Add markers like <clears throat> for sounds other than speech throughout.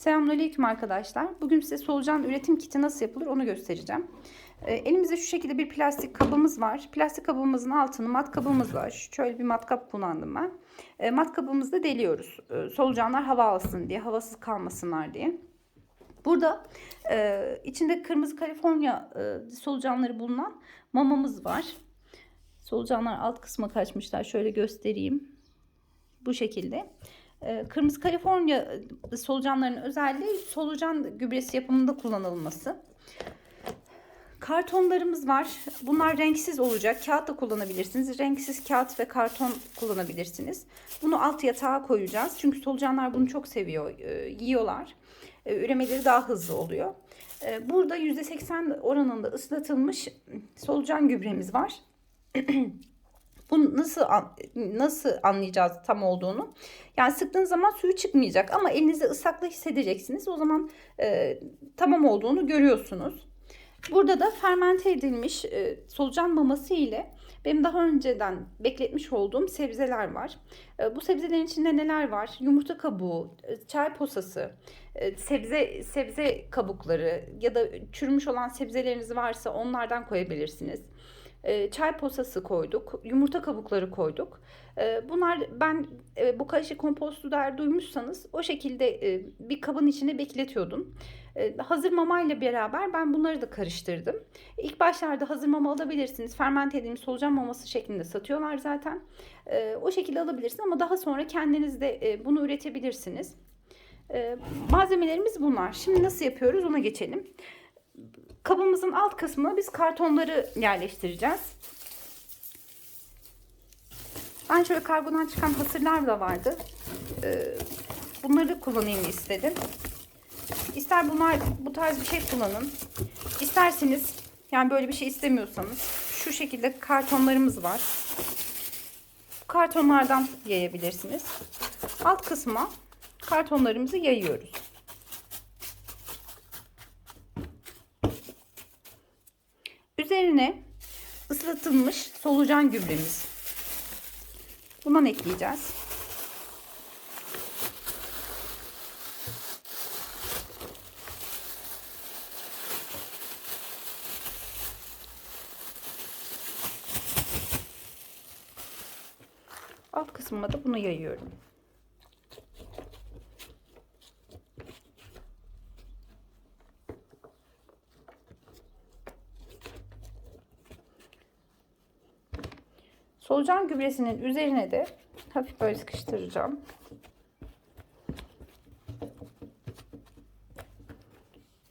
Selamünaleyküm arkadaşlar. Bugün size solucan üretim kiti nasıl yapılır onu göstereceğim. Ee, elimizde şu şekilde bir plastik kabımız var. Plastik kabımızın altını matkabımız var. Şöyle bir matkap kullandım ben. Ee, matkabımızı da deliyoruz. Ee, solucanlar hava alsın diye, havasız kalmasınlar diye. Burada e, içinde kırmızı Kaliforniya e, solucanları bulunan mamamız var. Solucanlar alt kısma kaçmışlar. Şöyle göstereyim. Bu şekilde. Ee, Kırmızı Kaliforniya e, solucanlarının özelliği solucan gübresi yapımında kullanılması. Kartonlarımız var. Bunlar renksiz olacak. Kağıt da kullanabilirsiniz. Renksiz kağıt ve karton kullanabilirsiniz. Bunu alt yatağa koyacağız. Çünkü solucanlar bunu çok seviyor. e, Yiyorlar. E, Üremeleri daha hızlı oluyor. Burada %80 oranında ıslatılmış solucan gübremiz var. <clears throat> Bunu nasıl nasıl anlayacağız tam olduğunu? Yani sıktığınız zaman suyu çıkmayacak ama elinizde ıslaklığı hissedeceksiniz. O zaman e, tamam olduğunu görüyorsunuz. Burada da fermente edilmiş e, solucan maması ile benim daha önceden bekletmiş olduğum sebzeler var. E, bu sebzelerin içinde neler var? Yumurta kabuğu, e, çay posası, e, sebze sebze kabukları ya da çürümüş olan sebzeleriniz varsa onlardan koyabilirsiniz. E, çay posası koyduk, yumurta kabukları koyduk. E, bunlar ben e, bu kaşık kompostu der duymuşsanız o şekilde e, bir kabın içine bekletiyordum. E, hazır mama ile beraber ben bunları da karıştırdım. İlk başlarda hazır mama alabilirsiniz. Fermente edilmiş solucan maması şeklinde satıyorlar zaten. O şekilde alabilirsiniz ama daha sonra kendiniz de e, bunu üretebilirsiniz. Malzemelerimiz bunlar. Şimdi nasıl yapıyoruz ona geçelim. Kabımızın alt kısmına biz kartonları yerleştireceğiz. Ben şöyle kargodan çıkan hasırlar da vardı. Ee, bunları kullanayım istedim. İster bunlar bu tarz bir şey kullanın. İsterseniz yani böyle bir şey istemiyorsanız şu şekilde kartonlarımız var. Bu kartonlardan yayabilirsiniz. Alt kısma kartonlarımızı yayıyoruz. Üzerine ıslatılmış solucan gübremiz. Bundan ekleyeceğiz. Alt kısmıma da bunu yayıyorum. Solucan gübresinin üzerine de hafif böyle sıkıştıracağım.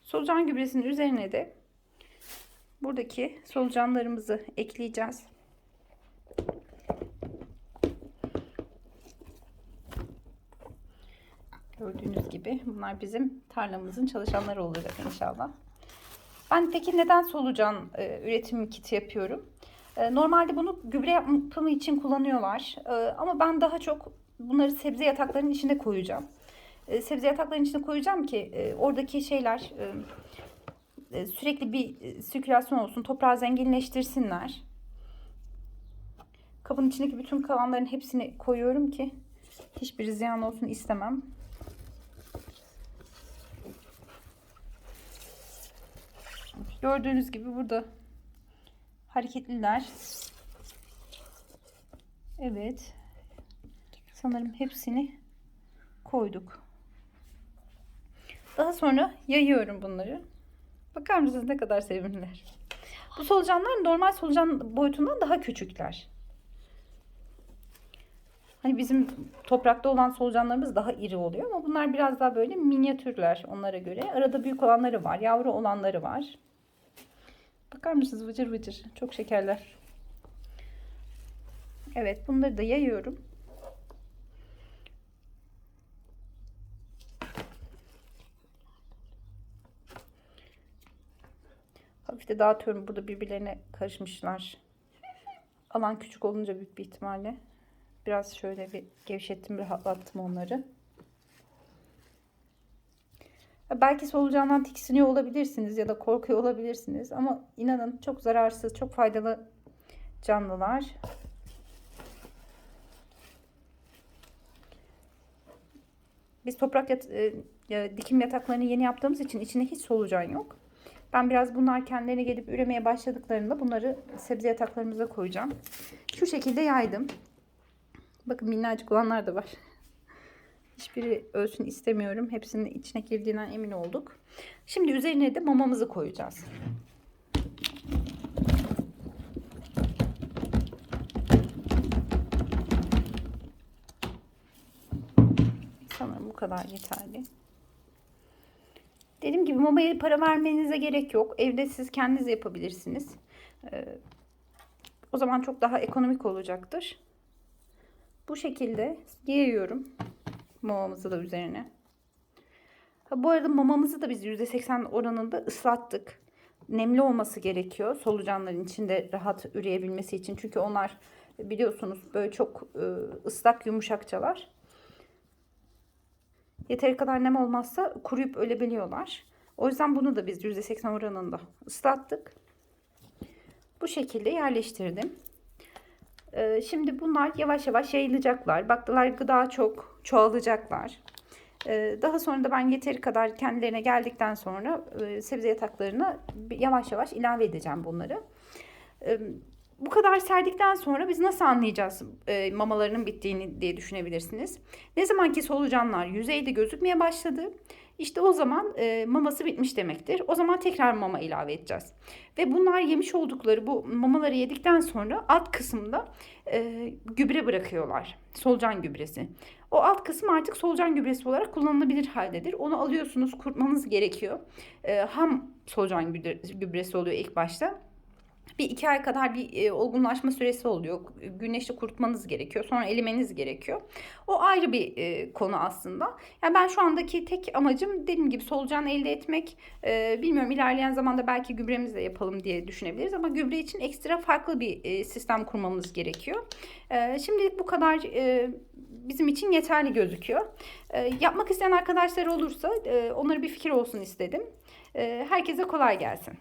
Solucan gübresinin üzerine de buradaki solucanlarımızı ekleyeceğiz. Gördüğünüz gibi bunlar bizim tarlamızın çalışanları olacak inşallah. Ben peki neden solucan e, üretim kiti yapıyorum? E, Normalde bunu gübre yapımı için kullanıyorlar. E, Ama ben daha çok bunları sebze yataklarının içine koyacağım. E, Sebze yataklarının içine koyacağım ki oradaki şeyler sürekli bir sirkülasyon olsun, toprağı zenginleştirsinler. Kabın içindeki bütün kalanların hepsini koyuyorum ki hiçbir ziyan olsun istemem. Gördüğünüz gibi burada hareketliler. Evet. Sanırım hepsini koyduk. Daha sonra yayıyorum bunları. Bakar mısınız ne kadar sevimliler. Bu solucanlar normal solucan boyutundan daha küçükler. Hani bizim toprakta olan solucanlarımız daha iri oluyor ama bunlar biraz daha böyle minyatürler onlara göre. Arada büyük olanları var, yavru olanları var. Bakar mısınız vıcır vıcır. Çok şekerler. Evet bunları da yayıyorum. Hafif de dağıtıyorum. Burada birbirlerine karışmışlar. Alan küçük olunca büyük bir ihtimalle. Biraz şöyle bir gevşettim, rahatlattım onları. Belki solucandan tiksiniyor olabilirsiniz ya da korkuyor olabilirsiniz ama inanın çok zararsız, çok faydalı canlılar. Biz toprak yat, e, dikim yataklarını yeni yaptığımız için içinde hiç solucan yok. Ben biraz bunlar kendilerine gelip üremeye başladıklarında bunları sebze yataklarımıza koyacağım. Şu şekilde yaydım. Bakın minnacık olanlar da var. Hiçbiri ölsün istemiyorum. Hepsinin içine girdiğinden emin olduk. Şimdi üzerine de mamamızı koyacağız. Sanırım bu kadar yeterli. Dediğim gibi mamaya para vermenize gerek yok. Evde siz kendiniz yapabilirsiniz. Ee, o zaman çok daha ekonomik olacaktır. Bu şekilde yayıyorum mamamızı da üzerine. Ha, bu arada mamamızı da biz %80 oranında ıslattık. Nemli olması gerekiyor solucanların içinde rahat üreyebilmesi için. Çünkü onlar biliyorsunuz böyle çok e, ıslak yumuşakçalar. Yeteri kadar nem olmazsa kuruyup ölebiliyorlar. O yüzden bunu da biz %80 oranında ıslattık. Bu şekilde yerleştirdim. Ee, şimdi bunlar yavaş yavaş yayılacaklar. Baktılar gıda çok çoğalacaklar. Ee, daha sonra da ben yeteri kadar kendilerine geldikten sonra e, sebze yataklarına yavaş yavaş ilave edeceğim bunları. Ee, bu kadar serdikten sonra biz nasıl anlayacağız e, mamalarının bittiğini diye düşünebilirsiniz. Ne zaman ki solucanlar yüzeyde gözükmeye başladı, işte o zaman e, maması bitmiş demektir. O zaman tekrar mama ilave edeceğiz. Ve bunlar yemiş oldukları bu mamaları yedikten sonra alt kısımda e, gübre bırakıyorlar. Solucan gübresi. O alt kısım artık solucan gübresi olarak kullanılabilir haldedir. Onu alıyorsunuz, kurutmanız gerekiyor. E, ham solucan gübresi oluyor ilk başta bir iki ay kadar bir e, olgunlaşma süresi oluyor. Güneşte kurutmanız gerekiyor. Sonra elimeniz gerekiyor. O ayrı bir e, konu aslında. Yani ben şu andaki tek amacım dediğim gibi solucan elde etmek. E, bilmiyorum ilerleyen zamanda belki gübremizle yapalım diye düşünebiliriz. Ama gübre için ekstra farklı bir e, sistem kurmamız gerekiyor. E, şimdilik bu kadar e, bizim için yeterli gözüküyor. E, yapmak isteyen arkadaşlar olursa e, onlara bir fikir olsun istedim. E, herkese kolay gelsin.